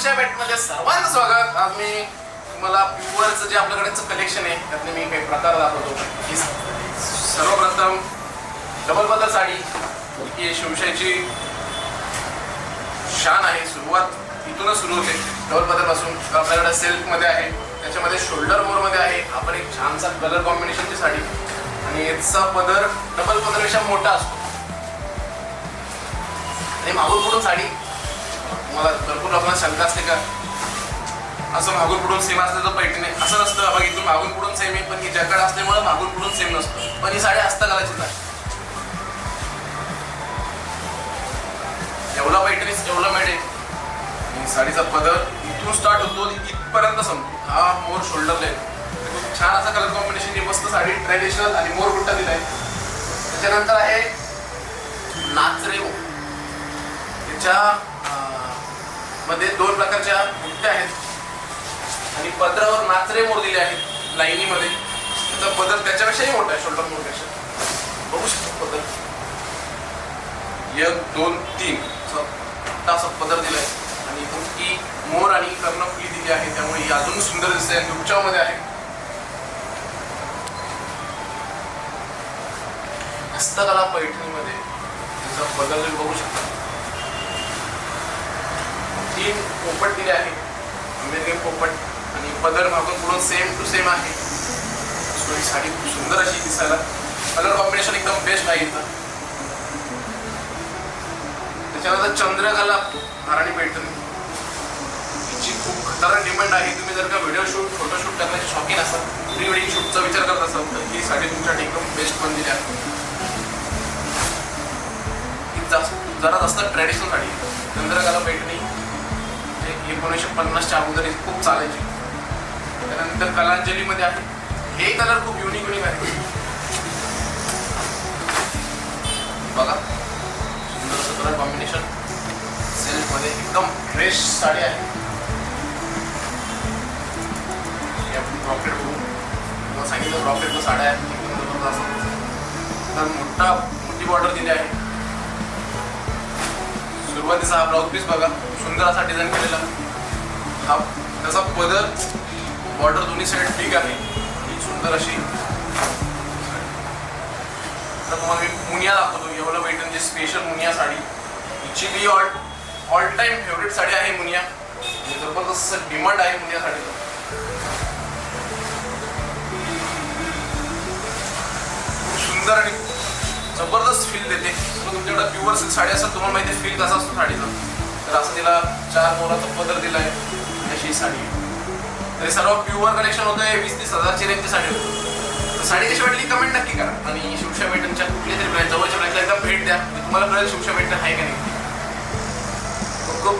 शिवशा बॅटमध्ये सर्वांचं स्वागत. आज मी तुम्हाला प्युअरचं जे आपल्याकडेचं कलेक्शन आहे त्यातले मी काही प्रकार दाखवतो. ही सर्वप्रथम डबल बदल साडी. ही शिवशाहीची शान आहे. सुरुवात इथूनच सुरू होते. डबल बदलपासून आपल्याकडे सिल्कमध्ये आहे त्याच्यामध्ये शोल्डर मोरमध्ये आहे. आपण एक छानसा कलर कॉम्बिनेशनची साडी. आणि याचा पदर डबल पदरपेक्षा मोठा असतो. आणि मागून पुढून साडी मला भरपूर लोकांना शंका असते का? असं मागून पुढून सेम असतं तर पैठणी. असं नसतं. बघ इथून मागून पुढून सेम आहे पण ही जॅकेट असल्यामुळे मागून पुढून सेम नसतं. पण ही साडी असतं कदाचित नाही एवढा पैठणीस एवढा मिळेल साडीचा पदर इथून स्टार्ट होतो इथपर्यंत संपतो. हा मोर शोल्डर आहे खूप छान असा कलर कॉम्बिनेशन मस्त साडी ट्रॅडिशनल आणि मोर बुट्टा दिलाय. त्याच्यानंतर आहे नाचरे त्याच्या मध्ये दोन प्रकारच्या मुठ्या आहेत. आणि पदरावर नाचरे मोर दिले आहेत लाईनीमध्ये. त्याचा पदर त्याच्यापेक्षाही मोठा आहे शोल्डर मोरपेक्षा बघू शकतो पदर. एक दोन तीन. असं पदर पदर दिलाय. आणि मोठी e मोर आणि कर्णफुली दिली आहे. त्यामुळे ही अजून सुंदर दिसते आणि दुपच्यामध्ये आहे. हस्तकला पैठणीमध्ये त्याचा बदल तुम्ही बघू शकता. तीन पोपट दिले आहे अमेरिकन पोपट आणि पदर मागून पुढून सेम टू सेम आहे. सो ही साडी खूप सुंदर अशी दिसायला. कलर कॉम्बिनेशन एकदम बेस्ट आहे इथं. त्याच्यानंतर चंद्रकला महाराणी पैठणी हिची खूप खतरनाक डिमांड आहे. तुम्ही जर का व्हिडिओ शूट फोटोशूट करण्याचे शौकीन असाल प्री वेडिंग शूटचा विचार करत असाल तर ही साडी तुमच्यासाठी एकदम बेस्ट पण दिली आहे. ही जास्त जरा जास्त ट्रॅडिशनल साडी चंद्रकला पैठणी जे एकोणीसशे पन्नासच्या अगोदर खूप चालायची. त्यानंतर कलांजलीमध्ये आहे. हे कलर खूप युनिक युनिक आहे. बघा. सुंदर असं कॉम्बिनेशन सिल्कमध्ये एकदम फ्रेश साडी आहे. हे आपण ब्रॉकेट बघू. तुम्हाला सांगितलं ब्रॉकेटच्या साड्या आहेत. एकदम जबरदस्त. तर मोठा मोठी बॉर्डर दिली आहे. सुरुवातीचा हा ब्लाऊज पीस बघा. सुंदर असा डिझाईन केलेला. हा त्याचा पदर बॉर्डर दोन्ही साईड ठीक आहे. ही सुंदर अशी. तर तुम्हाला मी मुनिया दाखवतो. एवढं पैठणची स्पेशल मुनिया साडी. हिची बी all all time favourite sari आहे मुनिया. जबरदस्त डिमांड आहे मुनिया साडी सुंदर आणि जबरदस्त फील देते. जर एवढं प्युअर सिल्क साडी असेल तुम्हाला माहिती फील कसा असतो साडीचा. तर असं तिला चार मोराचा पदर दिला आहे अशी साडी. तरी सर्व प्युअर कलेक्शन होतं आहे वीस तीस हजारची रेंजची साडी होती. तर साडी कशी वाटली? कमेंट नक्की करा. आणि शिवशा मेटनच्या कुठल्या तरी ब्रँड जवळच्या ब्रँडला एकदा भेट द्या. तुम्हाला कळेल शिवशा मेटन आहे का नाही. खूप खूप